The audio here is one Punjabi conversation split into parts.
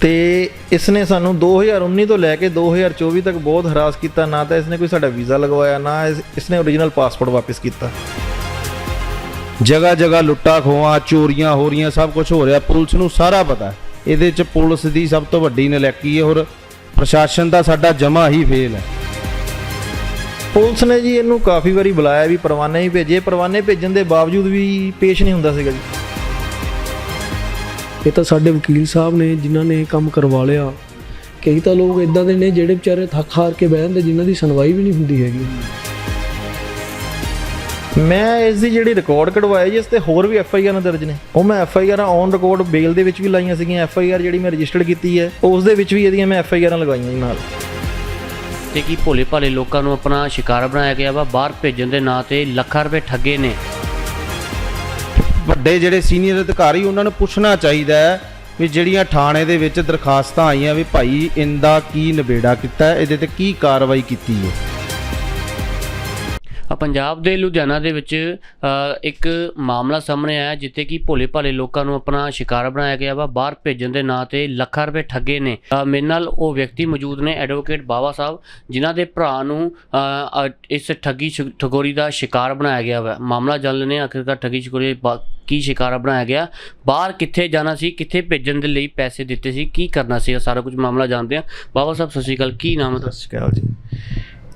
ਤੇ ਇਸ ਨੇ ਸਾਨੂੰ 2019 ਤੋਂ ਲੈ ਕੇ 2024 ਤੱਕ ਬਹੁਤ ਹਰਾਸ ਕੀਤਾ। ਨਾ ਤਾਂ ਇਸ ਨੇ ਕੋਈ ਸਾਡਾ ਵੀਜ਼ਾ ਲਗਵਾਇਆ, ਨਾ ਇਸ ਇਸ ਨੇ ਓਰੀਜਨਲ ਪਾਸਪੋਰਟ ਵਾਪਸ ਕੀਤਾ। ਜਗ੍ਹਾ ਜਗ੍ਹਾ ਲੁੱਟਾ ਖੋਹਾਂ, ਚੋਰੀਆਂ ਹੋ ਰਹੀਆਂ, ਸਭ ਕੁਝ ਹੋ ਰਿਹਾ। ਪੁਲਿਸ ਨੂੰ ਸਾਰਾ ਪਤਾ ਇਹਦੇ ਚ ਪੁਲਿਸ ਦੀ ਸਭ ਤੋਂ ਵੱਡੀ ਨਲੈਕੀ ਹੈ ਔਰ ਪ੍ਰਸ਼ਾਸਨ ਦਾ ਸਾਡਾ ਜਮਾ ਹੀ ਫੇਲ ਹੈ। ਪੁਲਿਸ ਨੇ ਜੀ ਇਹਨੂੰ ਕਾਫੀ ਵਾਰੀ ਬੁਲਾਇਆ ਵੀ ਪਰਵਾਨੇ ਹੀ ਭੇਜੇ। ਪਰਵਾਨੇ ਭੇਜਣ ਦੇ ਬਾਵਜੂਦ ਵੀ ਪੇਸ਼ ਨਹੀਂ ਹੁੰਦਾ ਸੀਗਾ ਜੀ। ਇਹ ਤਾਂ ਸਾਡੇ ਵਕੀਲ ਸਾਹਿਬ ਨੇ ਜਿਨ੍ਹਾਂ ਨੇ ਇਹ ਕੰਮ ਕਰਵਾ ਲਿਆ। ਕਈ ਤਾਂ ਲੋਕ ਇਦਾਂ ਦੇ ਨੇ ਜਿਹੜੇ ਵਿਚਾਰੇ ਥੱਕ ਹਾਰ ਕੇ ਬਹਿ ਜਾਂਦੇ ਜਿਨ੍ਹਾਂ ਦੀ ਸੁਣਵਾਈ ਵੀ ਨਹੀਂ ਹੁੰਦੀ ਹੈਗੀ। ਮੈਂ ਇਸ ਦੀ ਜਿਹੜੀ ਰਿਕਾਰਡ ਕਢਵਾਈ ਜੀ ਇਸ ਤੇ ਹੋਰ ਵੀ ਐਫ ਆਈ ਆਰ ਦਰਜ ਨੇ। ਉਹ ਮੈਂ F I R on record bail ਦੇ ਵਿੱਚ ਵੀ ਲਾਈਆਂ ਸੀਗੀਆਂ। ਐਫ ਆਈ ਆਰ ਜਿਹੜੀ ਮੈਂ ਰਜਿਸਟਰਡ ਕੀਤੀ ਹੈ ਉਸ ਦੇ ਵਿੱਚ ਵੀ ਇਹਦੀਆਂ ਮੈਂ ਐਫ ਆਈ ਆਰਾਂ ਲਗਾਈਆਂ ਜੀ ਨਾਲ। ਤੇ ਕੀ ਭੋਲੇ ਭਾਲੇ ਲੋਕਾਂ ਨੂੰ ਆਪਣਾ ਸ਼ਿਕਾਰ ਬਣਾਇਆ ਗਿਆ ਵਾ? ਬਾਹਰ ਭੇਜਣ ਦੇ ਨਾਂ ਤੇ ਲੱਖਾਂ ਰੁਪਏ ਠੱਗੇ ਨੇ। ਵੱਡੇ ਜਿਹੜੇ ਸੀਨੀਅਰ ਅਧਿਕਾਰੀ, ਉਹਨਾਂ ਨੂੰ ਪੁੱਛਣਾ ਚਾਹੀਦਾ ਹੈ ਵੀ ਜਿਹੜੀਆਂ ਥਾਣੇ ਦੇ ਵਿੱਚ ਦਰਖਾਸਤਾਂ ਆਈਆਂ ਵੀ ਭਾਈ, ਇਹਦਾ ਕੀ ਨਿਬੇੜਾ ਕੀਤਾ ਇਹਦੇ ਤੇ ਕੀ ਕਾਰਵਾਈ ਕੀਤੀ ਹੈ? ਪੰਜਾਬ ਦੇ ਲੁਧਿਆਣਾ ਦੇ ਵਿੱਚ ਇੱਕ ਮਾਮਲਾ ਸਾਹਮਣੇ ਆਇਆ ਜਿੱਥੇ ਕਿ ਭੋਲੇ ਭਾਲੇ ਲੋਕਾਂ ਨੂੰ ਆਪਣਾ ਸ਼ਿਕਾਰ ਬਣਾਇਆ ਗਿਆ ਵਾ, ਬਾਹਰ ਭੇਜਣ ਦੇ ਨਾਂ ਤੇ ਲੱਖਾਂ ਰੁਪਏ ਠੱਗੇ ਨੇ। ਮੇਰੇ ਨਾਲ ਉਹ ਵਿਅਕਤੀ ਮੌਜੂਦ ਨੇ, ਐਡਵੋਕੇਟ ਬਾਵਾ ਸਾਹਿਬ, ਜਿਨ੍ਹਾਂ ਦੇ ਭਰਾ ਨੂੰ ਇਸ ਠੱਗੀ ਸ਼ਿ- ਠਗੋਰੀ ਦਾ ਸ਼ਿਕਾਰ ਬਣਾਇਆ ਗਿਆ ਵਾ। ਮਾਮਲਾ ਜਾਣ ਲੈਣੇ ਆਖਿਰਕਾਰ ਠੱਗੀ ਠਗੋਰੀ ਬਾ- ਕੀ ਸ਼ਿਕਾਰ ਬਣਾਇਆ ਗਿਆ। ਬਾਹਰ ਕਿੱਥੇ ਜਾਣਾ ਸੀ, ਕਿੱਥੇ ਭੇਜਣ ਦੇ ਲਈ ਪੈਸੇ ਦਿੱਤੇ ਸੀ, ਕੀ ਕਰਨਾ ਸੀ, ਇਹ ਸਾਰਾ ਕੁਝ ਮਾਮਲਾ ਜਾਣਦੇ ਆ ਬਾਬਾ ਸਾਹਿਬ, ਸਤਿ ਸ਼੍ਰੀ ਅਕਾਲ, ਕੀ ਨਾਮ ਹੈ ਸਤਿ ਸ਼੍ਰੀ ਅਕਾਲ ਜੀ।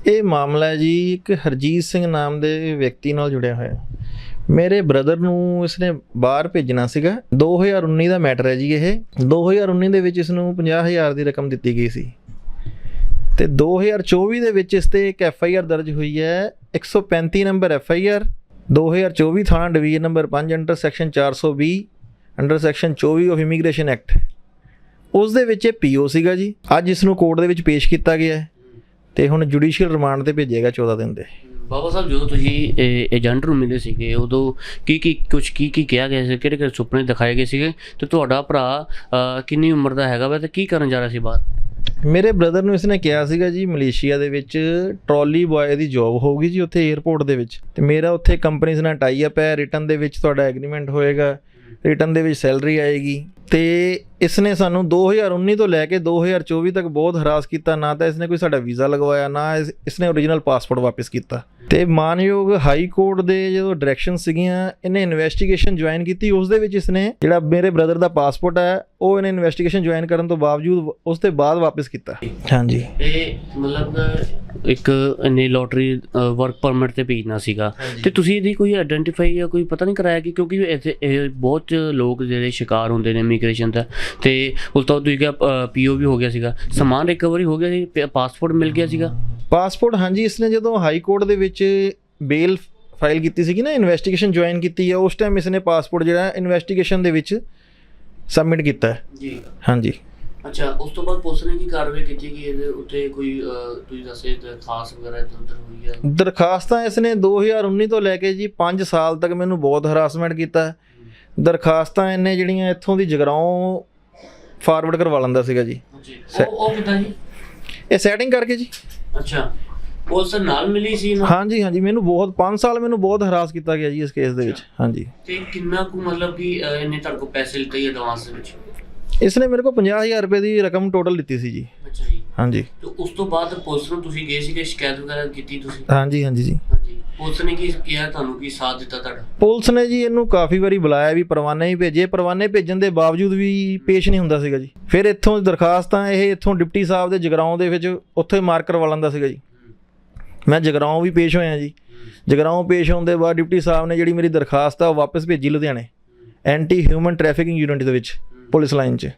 ਇਹ ਮਾਮਲਾ ਹੈ ਜੀ, ਇੱਕ ਹਰਜੀਤ ਸਿੰਘ ਨਾਮ ਦੇ ਵਿਅਕਤੀ ਨਾਲ ਜੁੜਿਆ ਹੋਇਆ। ਹੈ। ਮੇਰੇ ਬ੍ਰਦਰ ਨੂੰ ਇਸਨੇ ਬਾਹਰ ਭੇਜਣਾ ਸੀਗਾ। 2019 ਦਾ ਮੈਟਰ ਹੈ ਜੀ ਇਹ। 2019 ਦੇ ਵਿੱਚ ਇਸ ਨੂੰ 50000 ਦੀ ਰਕਮ ਦਿੱਤੀ ਗਈ ਸੀ। ਤੇ 2024 ਦੇ ਵਿੱਚ ਇਸ ਤੇ ਇੱਕ ਐਫ ਆਈ ਆਰ ਦਰਜ ਹੋਈ ਹੈ। 135 ਨੰਬਰ ਐਫ ਆਈ ਆਰ 2024 ਥਾਣਾ division number 5 under section 420 under section 24 of immigration act. ਉਸ ਦੇ ਵਿੱਚ ਇਹ ਪੀਓ ਸੀਗਾ ਜੀ। ਅੱਜ ਇਸ ਨੂੰ ਕੋਰਟ ਦੇ ਵਿੱਚ ਪੇਸ਼ ਕੀਤਾ ਗਿਆ ਹੈ। ਤੇ ਹੁਣ ਜੁਡੀਸ਼ੀਅਲ ਰਿਮਾਂਡ ਤੇ ਭੇਜੇਗਾ 14 ਦਿਨ ਦੇ। ਬਾਬਾ ਸਾਹਿਬ ਜਦੋਂ ਤੁਸੀਂ ਇਹ ਏਜੰਟ ਨੂੰ ਮਿਲੇ ਸੀਗੇ ਉਦੋਂ ਕੀ ਕੀ ਕੁਝ ਕੀ ਕੀ ਕਿਹਾ ਗਿਆ ਸੀ? ਕਿਹੜੇ ਕਿਹੜੇ ਸੁਪਨੇ ਦਿਖਾਏ ਗਏ ਸੀਗੇ? ਤੇ ਤੁਹਾਡਾ ਭਰਾ ਕਿੰਨੀ ਉਮਰ ਦਾ ਹੈਗਾ ਵਾ ਤੇ ਕੀ ਕਰਨ ਜਾ ਰਿਹਾ ਸੀ ਬਾਹਰ? ਮੇਰੇ ਬ੍ਰਦਰ ਨੂੰ ਇਸਨੇ ਕਿਹਾ ਸੀਗਾ ਜੀ ਮਲੇਸ਼ੀਆ ਦੇ ਵਿੱਚ ਟਰਾਲੀ ਬॉय ਦੀ ਜੌਬ ਹੋਊਗੀ ਜੀ ਉੱਥੇ 에ਅਰਪੋਰਟ ਦੇ ਵਿੱਚ। ਤੇ ਮੇਰਾ ਉੱਥੇ ਕੰਪਨੀਜ਼ ਨਾਲ ਟਾਈ ਅਪ ਹੈ ਰਿਟਰਨ ਦੇ ਵਿੱਚ ਤੁਹਾਡਾ ਐਗਰੀਮੈਂਟ ਹੋਏਗਾ। ਰਿਟਰਨ ਦੇ ਵਿੱਚ ਸੈਲਰੀ ਆਏਗੀ ਤੇ ਇਸਨੇ ਸਾਨੂੰ 2019 ਤੋਂ ਲੈ ਕੇ 2024 ਤੱਕ ਬਹੁਤ ਹਰਾਸ ਕੀਤਾ, ਨਾ ਤਾਂ ਇਸਨੇ ਕੋਈ ਸਾਡਾ ਵੀਜ਼ਾ ਲਗਵਾਇਆ, ਨਾ ਇਸ- ਇਸਨੇ ਓਰੀਜਨਲ ਪਾਸਪੋਰਟ ਵਾਪਸ ਕੀਤਾ। ਤੇ ਮਾਨਯੋਗ ਹਾਈ ਕੋਰਟ ਦੇ ਜਦੋਂ ਡਾਇਰੈਕਸ਼ਨ ਸੀਗੀਆਂ ਇਹਨੇ ਇਨਵੈਸਟੀਗੇਸ਼ਨ ਜੁਆਇਨ ਕੀਤੀ। ਉਸ ਦੇ ਵਿੱਚ ਇਸਨੇ ਜਿਹੜਾ ਮੇਰੇ ਬ੍ਰਦਰ ਦਾ ਪਾਸਪੋਰਟ ਹੈ ਉਹ ਇਹਨੇ ਇਨਵੈਸਟੀਗੇਸ਼ਨ ਜੁਆਇਨ ਕਰਨ ਤੋਂ ਬਾਵਜੂਦ ਉਸ ਤੇ ਬਾਅਦ ਵਾਪਸ ਕੀਤਾ। ਹਾਂਜੀ। ਇਹ ਮਤਲਬ ਇੱਕ ਇਹਨੇ ਲੋਟਰੀ ਵਰਕ ਪਰਮਿਟ ਤੇ ਭੇਜਣਾ ਸੀਗਾ। ਤੇ ਤੁਸੀਂ ਇਹਦੀ ਕੋਈ ਆਇਡੈਂਟੀਫਾਈ ਜਾਂ ਕੋਈ ਪਤਾ ਨਹੀਂ ਕਰਾਇਆ ਕਿ ਕਿਉਂਕਿ ਇੱਥੇ ਇਹ ਬਹੁਤ ਲੋਕ ਜਿਹੜੇ ਸ਼ਿਕਾਰ ਹੁੰਦੇ ਨੇ ਇਮੀਗ੍ਰੇਸ਼ਨ ਦਾ। ਤੇ ਉਸ ਤੋਂ ਬਾਅਦ ਤੁਸੀਂ ਕਿਹਾ ਪੀਓ ਵੀ ਹੋ ਗਿਆ ਸੀਗਾ। ਸਮਾਨ ਰਿਕਵਰੀ ਹੋ ਗਿਆ ਸੀ ਪਾਸਪੋਰਟ ਮਿਲ ਗਿਆ ਸੀਗਾ। ਪਾਸਪੋਰਟ ਹਾਂਜੀ ਇਸਨੇ ਜਦੋਂ ਹਾਈ ਕੋਰਟ ਦੇ ਵਿੱਚ ਬੇਲ ਫਾਈਲ ਕੀਤੀ ਸੀਗੀ ਨਾ ਇਨਵੈਸਟੀਗੇਸ਼ਨ ਜੁਆਇਨ ਕੀਤੀ ਹੈ ਉਸ ਟਾਈਮ ਇਸਨੇ ਪਾਸਪੋਰਟ ਜਿਹੜਾ ਇਨਵੈਸਟੀਗੇਸ਼ਨ ਦੇ ਵਿੱਚ ਸਬਮਿਟ ਕੀਤਾ ਹੈ। ਜੀ। ਹਾਂਜੀ। ਅੱਛਾ ਉਸ ਤੋਂ ਬਾਅਦ ਪੁਲਿਸ ਨੇ ਕੀ ਕਾਰਵਾਈ ਕੀਤੀ ਕਿ ਇਹਦੇ ਉੱਤੇ ਕੋਈ ਤੁਸੀਂ ਦੱਸੇ ਖਾਸ ਵਗੈਰਾ ਇੱਧਰ ਉੱਧਰ ਹੋਈ ਹੈ ਦਰਖਾਸਤਾਂ ਇਸਨੇ 2019 ਤੋਂ ਲੈ ਕੇ ਜੀ 5 ਸਾਲ ਤੱਕ ਮੈਨੂੰ ਬਹੁਤ ਹਰਾਸਮੈਂਟ ਕੀਤਾ। ਦਰਖਾਸਤਾਂ ਇਹਨੇ ਜਿਹੜੀਆਂ ਇੱਥੋਂ ਦੀ ਜਗਰਾਓਂ ਫਾਰਵਰਡ ਕਰਵਾ ਲੈਂਦਾ ਸੀਗਾ ਜੀ। ਜੀ। ਉਹ ਉਹ ਕਿਦਾਂ ਜੀ? ਇਹ ਸੈਟਿੰਗ ਕਰਕੇ ਜੀ। ਅੱਛਾ। ਪੁਲਿਸ ਨਾਲ ਮਿਲੀ ਸੀ ਨਾ? ਹਾਂਜੀ ਹਾਂਜੀ। ਮੈਨੂੰ ਬਹੁਤ 5 ਸਾਲ ਮੈਨੂੰ ਬਹੁਤ ਹਰਾਸ ਕੀਤਾ ਗਿਆ ਜੀ ਇਸ ਕੇਸ ਦੇ ਵਿੱਚ। ਹਾਂਜੀ। ਤੇ ਕਿੰਨਾ ਕੁ ਮਤਲਬ ਕਿ ਇਹਨੇ ਤੁਹਾਡੇ ਕੋਲ ਪੈਸੇ ਲਿੱਤੇ ਐਡਵਾਂਸ ਦੇ ਵਿੱਚ? ਇਸਨੇ ਮੇਰੇ ਕੋਲ 50000 ਰੁਪਏ ਦੀ ਰਕਮ ਟੋਟਲ ਲਿੱਤੀ ਸੀ ਜੀ। ਅੱਛਾ ਜੀ। ਹਾਂਜੀ। ਤੇ ਉਸ ਤੋਂ ਬਾਅਦ ਪੁਲਿਸ ਨੂੰ ਤੁਸੀਂ ਗਏ ਸੀਗੇ ਸ਼ਿਕਾਇਤ ਵਗੈਰਾ ਕੀਤੀ ਤੁਸੀਂ? ਹਾਂਜੀ ਹਾਂਜੀ ਜੀ। ਪੁਲਿਸ ਨੇ ਕੀ ਕਿਹਾ ਤੁਹਾਨੂੰ ਕੀ ਸਾਥ ਦਿੱਤਾ ਤੁਹਾਡਾ? ਪੁਲਿਸ ਨੇ ਜੀ ਇਹਨੂੰ ਕਾਫੀ ਵਾਰੀ ਬੁਲਾਇਆ ਵੀ ਪਰਵਾਨੇ ਹੀ ਭੇਜੇ। ਪਰਵਾਨੇ ਭੇਜਣ ਦੇ ਬਾਵਜੂਦ ਵੀ ਪੇਸ਼ ਨਹੀਂ ਹੁੰਦਾ ਸੀਗਾ ਜੀ। ਫਿਰ ਇੱਥੋਂ ਦਰਖਾਸਤਾਂ ਇਹ ਇੱਥੋਂ ਡਿਪਟੀ ਸਾਹਿਬ ਦੇ ਜਗਰਾਉਂ ਦੇ ਵਿੱਚ ਉੱਥੇ ਮਾਰਕ ਕਰਵਾ ਲੈਂਦਾ ਸੀਗਾ ਜੀ। ਮੈਂ ਜਗਰਾਉਂ ਵੀ ਪੇਸ਼ ਹੋਇਆ ਜੀ। ਜਗਰਾਉਂ ਪੇਸ਼ ਹੋਣ ਦੇ ਬਾਅਦ ਡਿਪਟੀ ਸਾਹਿਬ ਨੇ ਜਿਹੜੀ ਮੇਰੀ ਦਰਖਾਸਤ ਆ ਉਹ ਵਾਪਸ ਭੇਜੀ ਲੁਧਿਆਣੇ ਐਂਟੀ ਹਿਊਮਨ ਟ੍ਰੈਫਿਕਿੰਗ ਯੂਨਿਟ ਦੇ ਵਿੱਚ ਪੁਲਿਸ ਲਾਈਨ 'ਚ।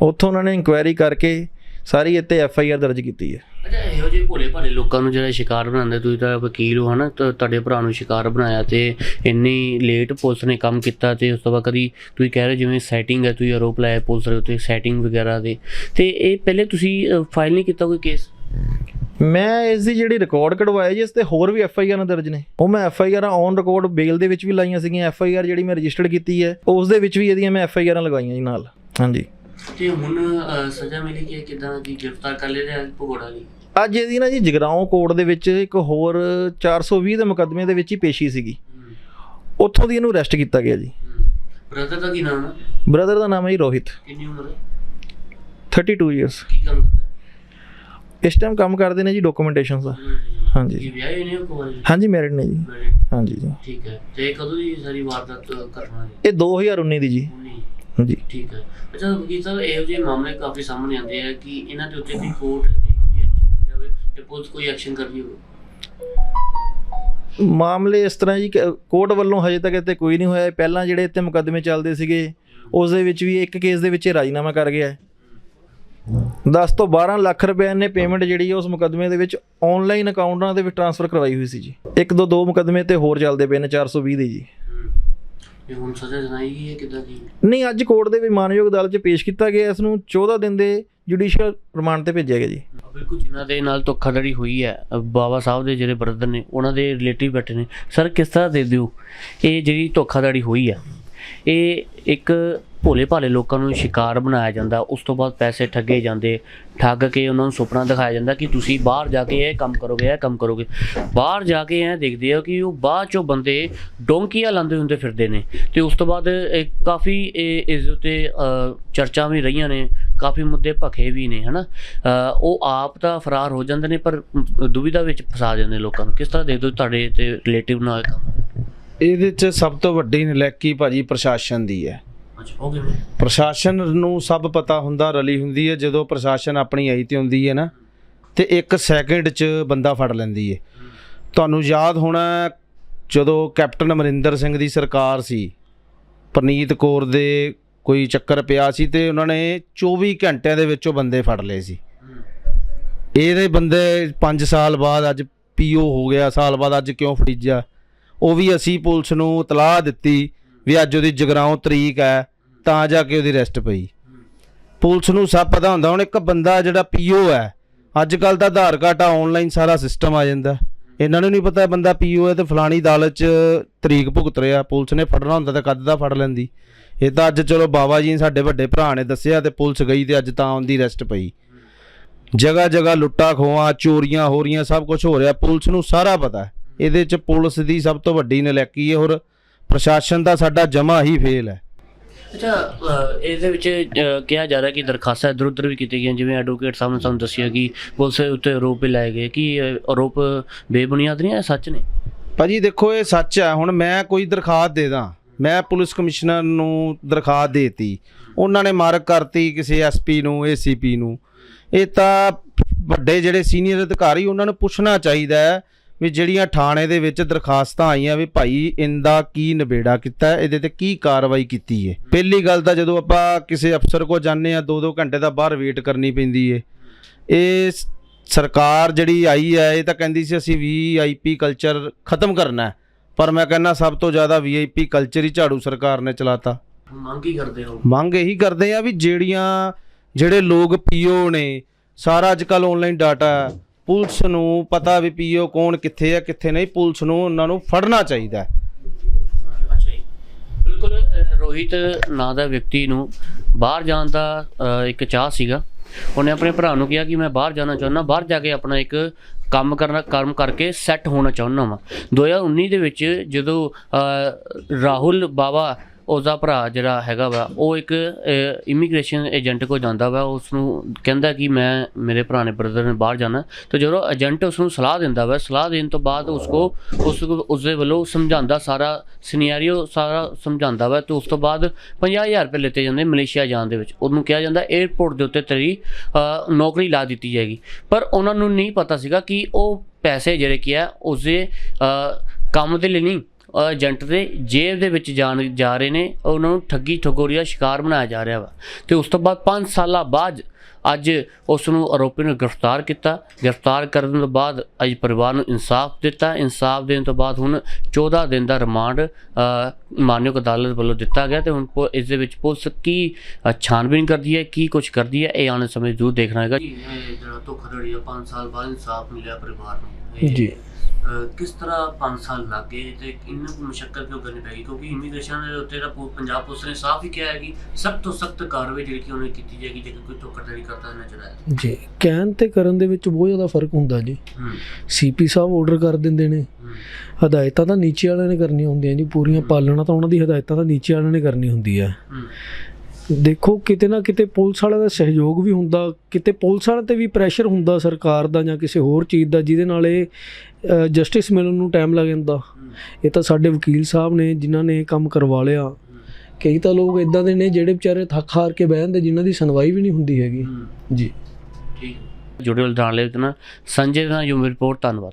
ਉੱਥੋਂ ਉਹਨਾਂ ਨੇ ਇਨਕੁਆਇਰੀ ਕਰਕੇ ਸਾਰੀ ਇੱਥੇ ਐਫ ਆਈ ਆਰ ਦਰਜ ਕੀਤੀ ਹੈ। ਅੱਛਾ ਇਹੋ ਭੋਲੇ ਭਾਲੇ ਲੋਕਾਂ ਨੂੰ ਜਿਹੜਾ ਸ਼ਿਕਾਰ ਬਣਾਉਂਦੇ ਤੁਸੀਂ ਤਾਂ ਵਕੀਲ ਹੋ ਹਨਾ ਤਾਂ ਤੁਹਾਡੇ ਭਰਾ ਨੂੰ ਸ਼ਿਕਾਰ ਬਣਾਇਆ ਤੇ ਇੰਨੀ ਲੇਟ ਪੁਲਿਸ ਨੇ ਕੰਮ ਕੀਤਾ ਤੇ ਉਸ ਤੋਂ ਬਾਅਦ ਕਦੀ ਤੁਸੀਂ ਕਹਿ ਰਹੇ ਜਿਵੇਂ ਸੈਟਿੰਗ ਹੈ ਤੁਸੀਂ ਆਰੋਪ ਲਾਇਆ ਪੁਲਿਸ ਦੇ ਉੱਤੇ ਸੈਟਿੰਗ ਵਗੈਰਾ ਦੇ ਤੇ ਇਹ ਪਹਿਲੇ ਤੁਸੀਂ ਫਾਈਲ ਨਹੀਂ ਕੀਤਾ ਕੋਈ ਕੇਸ ਮੈਂ ਇਸ ਦੀ ਜਿਹੜੀ ਰਿਕਾਰਡ ਕਢਵਾਈ ਜੀ ਇਸ ਤੇ ਹੋਰ ਵੀ ਐਫ ਆਈ ਆਰ ਦਰਜ ਨੇ। ਉਹ ਮੈਂ F I R on record bail ਦੇ ਵਿੱਚ ਵੀ ਲਾਈਆਂ ਸੀਗੀਆਂ ਐਫ ਆਈ ਆਰ ਜਿਹੜੀ ਮੈਂ ਰਜਿਸਟਰਡ ਕੀਤੀ ਹੈ ਉਸ ਦੇ ਵਿੱਚ ਵੀ ਇਹਦੀਆਂ ਮੈਂ ਐਫ ਆਈ ਆਰਾਂ ਲਗਾਈਆਂ ਜੀ ਨਾਲ। ਹਾਂਜੀ। ਤੇ ਹੁਣ ਸਜ਼ਾ ਮਿਲੀ ਕਿ ਕਿਦਾਂ ਦੀ ਗ੍ਰਿਫਤਾਰ ਕਰ ਲਿਆ ਭਗੋੜਾ ਲਈ ਅੱਜ ਇਹਦੀ ਨਾ ਜੀ ਜਗਰਾਉਂ ਕੋਰਟ ਦੇ ਵਿੱਚ ਇੱਕ ਹੋਰ 420 ਦੇ ਮੁਕੱਦਮੇ ਦੇ ਵਿੱਚ ਹੀ ਪੇਸ਼ੀ ਸੀਗੀ। ਉੱਥੋਂ ਦੀ ਇਹਨੂੰ ਅਰੈਸਟ ਕੀਤਾ ਗਿਆ ਜੀ। ਬ੍ਰਦਰ ਦਾ ਕੀ ਨਾਮ ਹੈ? ਬ੍ਰਦਰ ਦਾ ਨਾਮ ਹੈ ਜੀ ਰੋਹਿਤ। ਕਿੰਨੀ ਉਮਰ ਹੈ? 32 ਇਅਰਸ ਕੀ ਕੰਮ ਕਰਦਾ ਹੈ? ਇਸ ਟਾਈਮ ਕੰਮ ਕਰਦੇ ਨੇ ਜੀ ਡਾਕੂਮੈਂਟੇਸ਼ਨਸ ਦਾ। ਹਾਂਜੀ। ਇਹ ਵਿਆਹੇ ਨੇ ਕੋਲ ਹਾਂਜੀ ਮੈਰਿਡ ਨੇ ਜੀ। ਹਾਂਜੀ ਜੀ। ਠੀਕ ਹੈ। ਤੇ ਕਦੋਂ ਦੀ ਸਾਰੀ ਵਾਰਦਾਤ ਕਰਨਾ ਹੈ ਇਹ 2019 ਦੀ ਜੀ। ਜੀ ਠੀਕ ਹੈ। ਅੱਛਾ ਵਕੀਲ ਸਾਹਿਬ ਇਹੋ ਜਿਹੇ ਮਾਮਲੇ ਕਾਫੀ ਸਾਹਮਣੇ ਆਉਂਦੇ ਆ ਕਿ ਇਹਨਾਂ ਦੇ ਉੱਤੇ ਕੋਈ ਕੋਰਟ ਦੀ ਕੋਈ ਐਕਸ਼ਨ ਜਾਵੇ ਤੇ ਪੁਲਿਸ ਕੋਈ ਐਕਸ਼ਨ ਕਰਦੀ ਹੋਵੇ। ਮਾਮਲੇ ਇਸ ਤਰ੍ਹਾਂ ਜੀ ਕੋਰਟ ਵੱਲੋਂ ਹਜੇ ਤੱਕ ਇੱਥੇ ਕੋਈ ਨਹੀਂ ਹੋਇਆ। ਪਹਿਲਾਂ ਜਿਹੜੇ ਇੱਥੇ ਮੁਕੱਦਮੇ ਚੱਲਦੇ ਸੀਗੇ ਉਸ ਦੇ ਵਿੱਚ ਵੀ ਇੱਕ ਕੇਸ ਦੇ ਵਿੱਚ ਰਾਜੀਨਾਮਾ ਕਰ ਗਿਆ ਹੈ। 10 ਤੋਂ 12 ਲੱਖ ਰੁਪਏ ਨੇ ਪੇਮੈਂਟ ਜਿਹੜੀ ਉਸ ਮੁਕੱਦਮੇ ਦੇ ਵਿੱਚ ਆਨਲਾਈਨ ਅਕਾਊਂਟਾਂ ਦੇ ਵਿੱਚ ਟ੍ਰਾਂਸਫਰ ਕਰਵਾਈ ਹੋਈ ਸੀ ਜੀ। ਇੱਕ ਦੋ ਦੋ ਮੁਕੱਦਮੇ ਤੇ ਹੋਰ ਚੱਲਦੇ ਪਏ ਨੇ 420 ਦੇ ਜੀ। ਇਹ ਹੁਣ ਸਜ਼ਾ ਸੁਣਾਈ ਗਈ ਹੈ ਕਿਦਾਂ ਦੀ? ਨਹੀਂ ਅੱਜ ਕੋਰਟ ਦੇ ਵੀ ਮਾਨਯੋਗ ਅਦਾਲਤ 'ਚ ਪੇਸ਼ ਕੀਤਾ ਗਿਆ ਇਸ ਨੂੰ 14 ਦਿਨ ਦੇ ਜੁਡੀਸ਼ੀਅਲ ਰਿਮਾਂਡ ਤੇ ਭੇਜਿਆ ਗਿਆ ਜੀ। ਬਿਲਕੁਲ ਜਿਨ੍ਹਾਂ ਦੇ ਨਾਲ ਧੋਖਾਧੜੀ ਹੋਈ ਹੈ, ਬਾਬਾ ਸਾਹਿਬ ਦੇ ਜਿਹੜੇ ਬ੍ਰਦਰ ਨੇ, ਉਹਨਾਂ ਦੇ ਰਿਲੇਟਿਵ ਬੈਠੇ ਨੇ। ਸਰ ਕਿਸ ਤਰ੍ਹਾਂ ਦੇ ਦਿਓ? ਇਹ ਜਿਹੜੀ ਧੋਖਾਧੜੀ ਹੋਈ ਹੈ ਇਹ ਇੱਕ ਭੋਲੇ ਭਾਲੇ ਲੋਕਾਂ ਨੂੰ ਸ਼ਿਕਾਰ ਬਣਾਇਆ ਜਾਂਦਾ। ਉਸ ਤੋਂ ਬਾਅਦ ਪੈਸੇ ਠੱਗੇ ਜਾਂਦੇ, ਠੱਗ ਕੇ ਉਹਨਾਂ ਨੂੰ ਸੁਪਨਾ ਦਿਖਾਇਆ ਜਾਂਦਾ ਕਿ ਤੁਸੀਂ ਬਾਹਰ ਜਾ ਕੇ ਇਹ ਕੰਮ ਕਰੋਗੇ, ਇਹ ਕੰਮ ਕਰੋਗੇ। ਬਾਹਰ ਜਾ ਕੇ ਇਹ ਦੇਖਦੇ ਆ ਕਿ ਉਹ ਬਾਅਦ ਚੋਂ ਬੰਦੇ ਡੋਂਕੀਆਂ ਲਾਉਂਦੇ ਹੁੰਦੇ ਫਿਰਦੇ ਨੇ। ਤੇ ਉਸ ਤੋਂ ਬਾਅਦ ਕਾਫੀ ਇਹ ਇਸ ਦੇ ਉੱਤੇ ਚਰਚਾ ਵੀ ਰਹੀਆਂ ਨੇ। ਕਾਫੀ ਮੁੱਦੇ ਭਖੇ ਵੀ ਨੇ ਹਨਾ? ਉਹ ਆਪ ਤਾਂ ਫਰਾਰ ਹੋ ਜਾਂਦੇ ਨੇ ਪਰ ਦੁਵਿਧਾ ਵਿੱਚ ਫਸਾ ਜਾਂਦੇ ਲੋਕਾਂ ਨੂੰ। ਕਿਸ ਤਰ੍ਹਾਂ ਦੇਖਦੇ ਹੋ ਤੁਹਾਡੇ ਤੇ ਰਿਲੇਟਿਵ ਨਾਲ ਕੰਮ? ਇਹਦੇ 'ਚ ਸਭ ਤੋਂ ਵੱਡੀ ਨਲੈਕੀ ਭਾਜੀ ਪ੍ਰਸ਼ਾਸਨ ਦੀ ਹੈ। ਪ੍ਰਸ਼ਾਸਨ ਨੂੰ ਸਭ ਪਤਾ ਹੁੰਦਾ ਰਲੀ ਹੁੰਦੀ ਹੈ। ਜਦੋਂ ਪ੍ਰਸ਼ਾਸਨ ਆਪਣੀ ਆਈ ਤੇ ਹੁੰਦੀ ਹੈ ਨਾ ਤੇ ਇੱਕ ਸੈਕਿੰਡ 'ਚ ਬੰਦਾ ਫੜ ਲੈਂਦੀ ਹੈ। ਤੁਹਾਨੂੰ ਯਾਦ ਹੋਣਾ ਜਦੋਂ ਕੈਪਟਨ ਅਮਰਿੰਦਰ ਸਿੰਘ ਦੀ ਸਰਕਾਰ ਸੀ ਪ੍ਰਨੀਤ ਕੌਰ ਦੇ ਕੋਈ ਚੱਕਰ ਪਿਆ ਸੀ ਤੇ ਉਹਨਾਂ ਨੇ 24 ਘੰਟਿਆਂ ਦੇ ਵਿੱਚ ਉਹ ਬੰਦੇ ਫੜ ਲਏ ਸੀ। ਇਹਦੇ ਬੰਦੇ 5 ਸਾਲ ਬਾਅਦ ਅੱਜ ਪੀਓ ਹੋ ਗਿਆ, ਸਾਲ ਬਾਅਦ ਅੱਜ ਕਿਉਂ ਫੜੀਜਿਆ ਉਹ ਵੀ ਅਸੀਂ ਪੁਲਿਸ ਨੂੰ ਇਤਲਾਹ ਦਿੱਤੀ ਵੀ ਅੱਜ ਉਹਦੀ ਜਗਰਾਉਂ ਤਰੀਕ ਹੈ, ਤਾਂ ਜਾ ਕੇ ਉਹਦੀ ਰੈਸਟ ਪਈ। ਪੁਲਿਸ ਨੂੰ ਸਭ ਪਤਾ ਹੁੰਦਾ, ਹੁਣ ਇੱਕ ਬੰਦਾ ਜਿਹੜਾ ਪੀਓ ਹੈ ਅੱਜ ਕੱਲ ਦਾ ਆਧਾਰ ਕਾਰਡ ਆਨਲਾਈਨ ਸਾਰਾ ਸਿਸਟਮ ਆ ਜਾਂਦਾ। ਇਹਨਾਂ ਨੂੰ ਨਹੀਂ ਪਤਾ ਬੰਦਾ ਪੀਓ ਹੈ ਤੇ ਫਲਾਣੀ ਅਦਾਲਤ 'ਚ ਤਰੀਕ ਭੁਗਤ ਰਿਹਾ, ਪੁਲਿਸ ਨੇ ਫੜਨਾ ਹੁੰਦਾ ਤਾਂ ਕਦ ਦਾ ਫੜ ਲੈਂਦੀ। ਇਹ ਤਾਂ ਅੱਜ ਚਲੋ ਬਾਬਾ ਜੀ ਸਾਡੇ ਵੱਡੇ ਭਰਾ ਨੇ ਦੱਸਿਆ ਤੇ ਪੁਲਿਸ ਗਈ ਤੇ ਅੱਜ ਤਾਂ ਉਹਦੀ ਅਰੈਸਟ ਪਈ। ਜਗ੍ਹਾ ਜਗ੍ਹਾ ਲੁੱਟਾਂ ਖੋਹਾਂ ਚੋਰੀਆਂ ਹੋ ਰਹੀਆਂ ਸਭ ਕੁਝ ਹੋ ਰਿਹਾ। ਪੁਲਿਸ ਨੂੰ ਸਾਰਾ ਪਤਾ ਹੈ। ਇਹਦੇ 'ਚ ਪੁਲਿਸ ਦੀ ਸਭ ਤੋਂ ਵੱਡੀ ਨਲੈਕੀ ਹੈ ਔਰ ਪ੍ਰਸ਼ਾਸਨ ਦਾ ਸਾਡਾ ਜਮਾ ਹੀ ਫੇਲ ਹੈ। ਅੱਛਾ ਇਹਦੇ ਵਿੱਚ ਕਿਹਾ ਜਾ ਰਿਹਾ ਕਿ ਦਰਖਾਸਤਾਂ ਇੱਧਰ ਉੱਧਰ ਵੀ ਕੀਤੀਆਂ ਗਈਆਂ ਜਿਵੇਂ ਐਡਵੋਕੇਟ ਸਾਹਿਬ ਨੇ ਸਾਨੂੰ ਦੱਸਿਆ ਕਿ ਪੁਲਿਸ ਉੱਤੇ ਆਰੋਪ ਲਾਏ ਗਏ। ਕਿ ਆਰੋਪ ਬੇਬੁਨਿਆਦ ਨਹੀਂ ਹੈ ਸੱਚ ਨੇ? ਭਾਜੀ ਦੇਖੋ ਇਹ ਸੱਚ ਹੈ। ਹੁਣ ਮੈਂ ਕੋਈ ਦਰਖਾਸਤ ਦੇ ਦਾਂ। ਮੈਂ ਪੁਲਿਸ ਕਮਿਸ਼ਨਰ ਨੂੰ ਦਰਖਾਸਤ ਦੇਤੀ। ਉਹਨਾਂ ਨੇ ਮਾਰਕ ਕਰਤੀ ਕਿਸੇ ਐਸਪੀ ਨੂੰ ਏਸੀਪੀ ਨੂੰ। ਇਹ ਤਾਂ ਵੱਡੇ ਜਿਹੜੇ ਸੀਨੀਅਰ ਅਧਿਕਾਰੀ, ਉਹਨਾਂ ਨੂੰ ਪੁੱਛਣਾ ਚਾਹੀਦਾ ਹੈ ਵੀ ਜਿਹੜੀਆਂ ਥਾਣੇ ਦੇ ਵਿੱਚ ਦਰਖਾਸਤਾਂ ਆਈਆਂ ਵੀ ਭਾਈ ਇਹਦਾ ਕੀ ਨਿਬੇੜਾ ਕੀਤਾ, ਇਹਦੇ ਤੇ ਕੀ ਕਾਰਵਾਈ ਕੀਤੀ ਹੈ ਪਹਿਲੀ ਗੱਲ ਤਾਂ ਜਦੋਂ ਆਪਾਂ ਕਿਸੇ ਅਫਸਰ ਕੋ ਜਾਂਦੇ ਆ 2-2 ਘੰਟੇ ਦਾ ਬਾਹਰ ਵੇਟ ਕਰਨੀ ਪੈਂਦੀ ਹੈ ਇਹ ਸਰਕਾਰ ਜਿਹੜੀ ਆਈ ਹੈ, ਇਹ ਤਾਂ ਕਹਿੰਦੀ ਸੀ ਅਸੀਂ ਵੀ ਵੀਆਈਪੀ ਕਲਚਰ ਖਤਮ ਕਰਨਾ ਹੈ। ਪਰ ਮੈਂ ਕਹਿੰਦਾ ਸਭ ਤੋਂ ਜ਼ਿਆਦਾ ਵੀਆਈਪੀ ਕਲਚਰ ਹੀ ਝਾੜੂ ਸਰਕਾਰ ਨੇ ਚਲਾਤਾ। ਮੰਗ ਕੀ ਕਰਦੇ ਹੋ? ਮੰਗ ਇਹੀ ਕਰਦੇ ਆ ਵੀ ਜਿਹੜੀਆਂ ਜਿਹੜੇ ਲੋਕ ਪੀਓ ਨੇ ਸਾਰਾ ਅੱਜ ਕੱਲ ਆਨਲਾਈਨ ਡਾਟਾ ਪੁਲਿਸ ਨੂੰ ਪਤਾ ਵੀ ਪੀਓ ਕੌਣ ਕਿੱਥੇ ਹੈ ਕਿੱਥੇ ਨਹੀਂ ਪੁਲਿਸ ਨੂੰ ਉਹਨਾਂ ਨੂੰ ਫੜਨਾ ਚਾਹੀਦਾ ਹੈ। ਬਿਲਕੁਲ ਰੋਹਿਤ ਨਾਂ ਦਾ ਵਿਅਕਤੀ ਨੂੰ ਬਾਹਰ ਜਾਣ ਦਾ ਇੱਕ ਚਾਹ ਸੀਗਾ। ਉਹਨੇ ਆਪਣੇ ਭਰਾ ਨੂੰ ਕਿਹਾ ਕਿ ਮੈਂ ਬਾਹਰ ਜਾਣਾ ਚਾਹੁੰਦਾ ਬਾਹਰ ਜਾ ਕੇ ਆਪਣਾ ਇੱਕ ਕੰਮ ਕਰਨਾ ਕੰਮ ਕਰਕੇ ਸੈੱਟ ਹੋਣਾ ਚਾਹੁੰਦਾ ਵਾਂ। 2019 ਦੇ ਵਿੱਚ ਜਦੋਂ ਰਾਹੁਲ ਬਾਵਾ ਉਹਦਾ ਭਰਾ ਜਿਹੜਾ ਹੈਗਾ ਵਾ, ਉਹ ਇੱਕ ਇਮੀਗ੍ਰੇਸ਼ਨ ਏਜੰਟ ਕੋਲ ਜਾਂਦਾ ਵਾ ਉਸ ਨੂੰ ਕਹਿੰਦਾ ਕਿ ਮੈਂ, ਮੇਰੇ ਭਰਾ ਨੇ ਬ੍ਰਦਰ ਨੇ ਬਾਹਰ ਜਾਣਾ। ਤੇ ਜਦੋਂ ਏਜੰਟ ਉਸ ਨੂੰ ਸਲਾਹ ਦਿੰਦਾ ਵਾ, ਸਲਾਹ ਦੇਣ ਤੋਂ ਬਾਅਦ ਉਸ ਕੋ ਉਸ ਉਸ ਦੇ ਵੱਲੋਂ ਸਮਝਾਉਂਦਾ ਸਾਰਾ ਸਿਨੈਰੀਓ ਸਾਰਾ ਸਮਝਾਉਂਦਾ ਵਾ, ਤੇ ਉਸ ਤੋਂ ਬਾਅਦ 50000 ਰੁਪਏ ਲਿੱਤੇ ਜਾਂਦੇ ਮਲੇਸ਼ੀਆ ਜਾਣ ਦੇ ਵਿੱਚ। ਉਹਨੂੰ ਕਿਹਾ ਜਾਂਦਾ 에ਅਰਪੋਰਟ ਦੇ ਉੱਤੇ ਤੇਰੀ ਨੌਕਰੀ ਲਾ ਦਿੱਤੀ ਜਾਏਗੀ। ਪਰ ਉਹਨਾਂ ਨੂੰ ਨਹੀਂ ਪਤਾ ਸੀਗਾ ਕਿ ਉਹ ਪੈਸੇ ਜਿਹੜੇ ਕੀ ਆ, ਉਸਦੇ ਕੰਮ ਦੇ ਲਈ ਨਹੀਂ ਏਜੰਟ ਦੇ ਜੇਬ ਦੇ ਵਿੱਚ ਜਾਣ ਜਾ ਰਹੇ ਨੇ ਉਹਨਾਂ ਨੂੰ ਠੱਗੀ ਠਗੋਰੀ ਦਾ ਸ਼ਿਕਾਰ ਬਣਾਇਆ ਜਾ ਰਿਹਾ ਵਾ। ਤੇ ਉਸ ਤੋਂ ਬਾਅਦ 5 ਸਾਲਾਂ ਬਾਅਦ ਅੱਜ ਉਸ ਨੂੰ ਆਰੋਪੀ ਨੂੰ ਗ੍ਰਿਫਤਾਰ ਕੀਤਾ। ਗ੍ਰਿਫਤਾਰ ਕਰਨ ਤੋਂ ਬਾਅਦ ਅੱਜ ਪਰਿਵਾਰ ਨੂੰ ਇਨਸਾਫ ਦਿੱਤਾ। ਇਨਸਾਫ ਦੇਣ ਤੋਂ ਬਾਅਦ ਹੁਣ 14 ਦਿਨ ਦਾ ਰਿਮਾਂਡ ਮਾਨਯੋਗ ਅਦਾਲਤ ਵੱਲੋਂ ਦਿੱਤਾ ਗਿਆ ਤੇ ਹੁਣ ਪੁ- ਇਸ ਦੇ ਵਿੱਚ ਪੁਲਿਸ ਕੀ ਅ, ਛਾਣਬੀਨ ਕਰਦੀ ਹੈ ਕੀ ਕੁਝ ਕਰਦੀ ਹੈ ਇਹ ਆਉਣ ਸਮੇਂ ਜ਼ਰੂਰ ਦੇਖਣਾ ਹੈਗਾ। ਜਿਹੜਾ ਧੋਖਾਧੜੀ 5 ਸਾਲ ਬਾਅਦ ਇਨਸਾਫ ਮਿਲਿਆ ਪਰਿਵਾਰ ਨੂੰ। ਜੀ। ਕਿਸ ਤਰ੍ਹਾਂ 5 ਸਾਲ ਲੱਗੇ ਤੇ ਇੰਨਾ ਕੁ ਮੁਸ਼ਕਲ ਕਿਉਂ ਕਰਨੀ ਪਈ ਕਿਉਂਕਿ ਇਮੀਗ੍ਰੇਸ਼ਨ ਦੇ ਉੱਤੇ ਤਾਂ ਪੰਜਾਬ ਪੁਲਿਸ ਨੇ ਸਾਫ਼ ਹੀ ਕਿਹਾ ਹੈ ਕਿ ਸਖਤ ਤੋਂ ਸਖਤ ਕਾਰਵਾਈ ਜਿਹੜੀ ਕਿ ਉਹਨੇ ਕੀਤੀ ਜਾਏਗੀ ਜੇਕਰ ਕੋਈ ਧੋਖਾਧੜੀ ਕਰਦਾ ਨਜ਼ਰ ਆਏ ਜੀ ਕਹਿਣ ਤੇ ਕਰਨ ਦੇ ਵਿੱਚ ਬਹੁਤ ਜ਼ਿਆਦਾ ਫ਼ਰਕ ਹੁੰਦਾ ਜੀ। ਸੀਪੀ ਸਾਹਿਬ ਆਰਡਰ ਕਰ ਦਿੰਦੇ ਨੇ। ਹਦਾਇਤਾਂ ਤਾਂ ਨੀਚੇ ਵਾਲਿਆਂ ਨੇ ਕਰਨੀਆਂ ਹੁੰਦੀਆਂ ਜੀ ਪੂਰੀਆਂ ਪਾਲਣਾ ਤਾਂ ਉਹਨਾਂ ਦੀ ਹਦਾਇਤਾਂ ਤਾਂ ਨੀਚੇ ਵਾਲਿਆਂ ਨੇ ਕਰਨੀ ਹੁੰਦੀ ਹੂੰ। ਦੇਖੋ ਕਿਤੇ ਨਾ ਕਿਤੇ ਪੁਲਿਸ ਵਾਲਿਆਂ ਦਾ ਸਹਿਯੋਗ ਵੀ ਹੁੰਦਾ ਕਿਤੇ ਪੁਲਿਸ ਵਾਲਿਆਂ ਤੇ ਵੀ ਪ੍ਰੈਸ਼ਰ ਹੁੰਦਾ ਸਰਕਾਰ ਦਾ ਜਾਂ ਕਿਸੇ ਹੋਰ ਚੀਜ਼ ਦਾ ਜਿਹਦੇ ਨਾਲ ਇਹ ਜਸਟਿਸ ਮਿਲਣ ਨੂੰ ਟਾਈਮ ਲੱਗ ਜਾਂਦਾ। ਇਹ ਤਾਂ ਸਾਡੇ ਵਕੀਲ ਸਾਹਿਬ ਨੇ ਜਿਨ੍ਹਾਂ ਨੇ ਕੰਮ ਕਰਵਾ ਲਿਆ। ਕਈ ਤਾਂ ਲੋਕ ਇਦਾਂ ਦੇ ਨੇ ਜਿਹੜੇ ਵਿਚਾਰੇ ਥੱਕ ਹਾਰ ਕੇ ਬਹਿ ਜਾਂਦੇ ਜਿਨ੍ਹਾਂ ਦੀ ਸੁਣਵਾਈ ਵੀ ਨਹੀਂ ਹੁੰਦੀ ਹੈਗੀ। ਜੀ। ਜੁੜੇ ਹੋਏ ਜਾਣ ਲਈ ਨਾ ਸੰਜੇ ਦਾ ਯੂਮ ਰਿਪੋਰਟ ਧੰਨਵਾਦ।